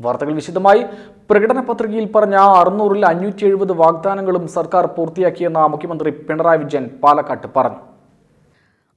വാർത്തകൾ വിശദമായി. പ്രകടന പത്രികയിൽ പറഞ്ഞ അറുന്നൂറിൽ അഞ്ഞൂറ്റി എഴുപത് വാഗ്ദാനങ്ങളും സർക്കാർ പൂർത്തിയാക്കിയെന്ന് മുഖ്യമന്ത്രി പിണറായി വിജയൻ പാലക്കാട്ട് പറഞ്ഞു.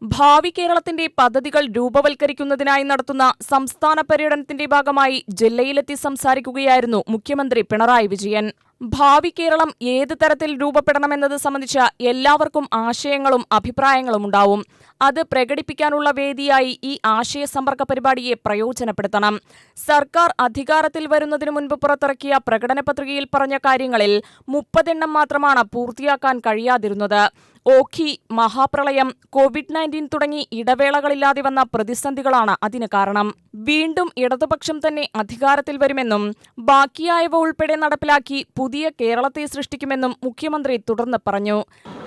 ഭാവി കേരളത്തിന്റെ പദ്ധതികൾ രൂപവൽക്കരിക്കുന്നതിനായി നടത്തുന്ന സംസ്ഥാന പര്യടനത്തിന്റെ ഭാഗമായി ജില്ലയിലെത്തി സംസാരിക്കുകയായിരുന്നു മുഖ്യമന്ത്രി പിണറായി വിജയൻ. ഭാവി കേരളം ഏത് തരത്തിൽ രൂപപ്പെടണമെന്നത് സംബന്ധിച്ച എല്ലാവർക്കും ആശയങ്ങളും അഭിപ്രായങ്ങളും ഉണ്ടാവും. അത് പ്രകടിപ്പിക്കാനുള്ള വേദിയായി ഈ ആശയ സമ്പർക്ക പരിപാടിയെ പ്രയോജനപ്പെടുത്തണം. സർക്കാർ അധികാരത്തിൽ വരുന്നതിനു മുൻപ് പുറത്തിറക്കിയ പ്രകടന പത്രികയിൽ പറഞ്ഞ കാര്യങ്ങളിൽ മുപ്പതെണ്ണം മാത്രമാണ് പൂർത്തിയാക്കാൻ കഴിയാതിരുന്നത്. ഓഖി മഹാപ്രളയം കോവിഡ് നയന്റീൻ തുടങ്ങി ഇടവേളകളില്ലാതെ വന്ന പ്രതിസന്ധികളാണ് അതിന് കാരണം. വീണ്ടും ഇടതുപക്ഷം തന്നെ അധികാരത്തിൽ വരുമെന്നും ബാക്കിയായവ ഉൾപ്പെടെ നടപ്പിലാക്കി പുതിയ കേരളത്തെ സൃഷ്ടിക്കുമെന്നും മുഖ്യമന്ത്രി തുടർന്ന് പറഞ്ഞു.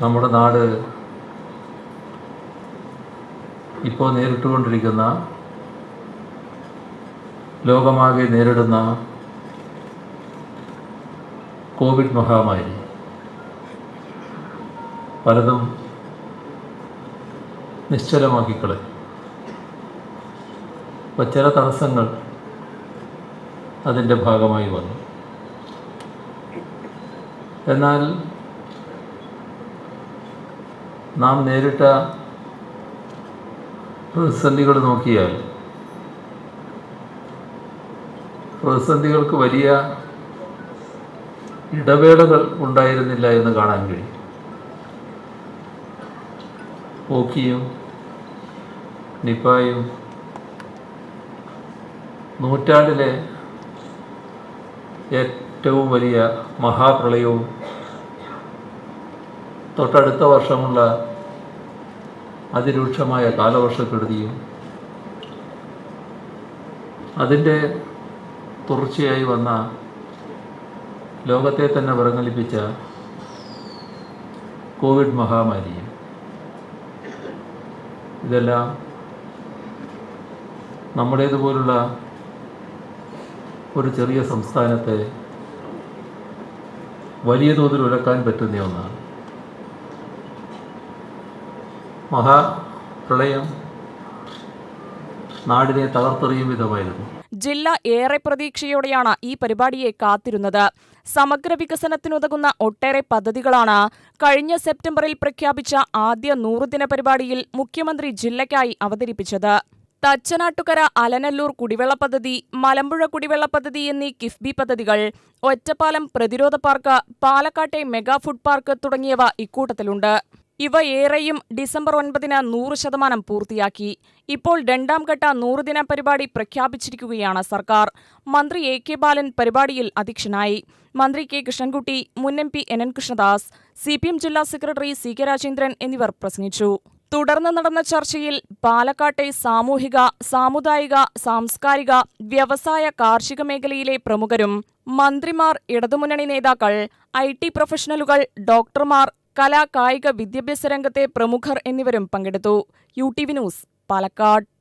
നമ്മുടെ നാട് ഇപ്പോൾ നേരിട്ടുകൊണ്ടിരിക്കുന്ന ലോകമാകെ നേരിടുന്ന കോവിഡ് മഹാമാരി. പലതും നിശ്ചലമാക്കിക്കളയും. അപ്പം ചില തടസ്സങ്ങൾ അതിന്റെ ഭാഗമായി വന്നു. എന്നാൽ നാം നേരിട്ട പ്രതിസന്ധികൾ നോക്കിയാൽ പ്രതിസന്ധികൾക്ക് വലിയ ഇടവേളകൾ ഉണ്ടായിരുന്നില്ല എന്ന് കാണാൻ കഴിയും. ഓക്കിയും നിപ്പായും നൂറ്റാണ്ടിലെ ഏറ്റവും വലിയ മഹാപ്രളയവും തൊട്ടടുത്ത വർഷമുള്ള അതിരൂക്ഷമായ കാലവർഷക്കെടുതിയും അതിന്റെ തുടർച്ചയായി വന്ന ലോകത്തെ തന്നെ വിറങ്ങലിപ്പിച്ച കോവിഡ് മഹാമാരിയും ഇതെല്ലാം നമ്മുടേതുപോലുള്ള ഒരു ചെറിയ സംസ്ഥാനത്തെ വലിയ തോതിൽ ഉലക്കാൻ പറ്റുന്ന ഒന്നാണ്. മഹാപ്രളയം നാടിനെ തകർത്തെറിയും വിധമായിരുന്നു. ജില്ല ഏറെ പ്രതീക്ഷയോടെയാണ് ഈ പരിപാടിയെ കാത്തിരുന്നത്. സമഗ്ര വികസനത്തിനുതകുന്ന ഒട്ടേറെ പദ്ധതികളാണ് കഴിഞ്ഞ സെപ്റ്റംബറിൽ പ്രഖ്യാപിച്ച ആദ്യ നൂറുദിന പരിപാടിയിൽ മുഖ്യമന്ത്രി ജില്ലയ്ക്കായി അവതരിപ്പിച്ചത്. തച്ചനാട്ടുകര അലനല്ലൂർ കുടിവെള്ള പദ്ധതി മലമ്പുഴ കുടിവെള്ള പദ്ധതി എന്നീ കിഫ്ബി പദ്ധതികൾ ഒറ്റപ്പാലം പ്രതിരോധ പാർക്ക് പാലക്കാട്ടെ മെഗാ ഫുഡ് പാർക്ക് തുടങ്ങിയവ ഇക്കൂട്ടത്തിലുണ്ട്. ഇവ ഏറെയും ഡിസംബർ ഒൻപതിന് നൂറ് ശതമാനം പൂർത്തിയാക്കി. ഇപ്പോൾ രണ്ടാം ഘട്ട നൂറുദിന പരിപാടി പ്രഖ്യാപിച്ചിരിക്കുകയാണ് സർക്കാർ. മന്ത്രി എ കെ ബാലൻ പരിപാടിയിൽ അധ്യക്ഷനായി. മന്ത്രി കെ കൃഷ്ണൻകുട്ടി മുൻ M P N N Krishnadas C P M ജില്ലാ സെക്രട്ടറി സി കെ രാജേന്ദ്രൻ എന്നിവർ പ്രസംഗിച്ചു. തുടർന്ന് നടന്ന ചർച്ചയിൽ പാലക്കാട്ടെ സാമൂഹിക സാമുദായിക സാംസ്കാരിക വ്യവസായ കാർഷിക മേഖലയിലെ പ്രമുഖരും മന്ത്രിമാർ ഇടതുമുന്നണി നേതാക്കൾ ഐ ടി പ്രൊഫഷണലുകൾ ഡോക്ടർമാർ കലാ കായിക വിദ്യാഭ്യാസ രംഗത്തെ പ്രമുഖർ എന്നിവരും പങ്കെടുത്തു. U T V news Palakkad.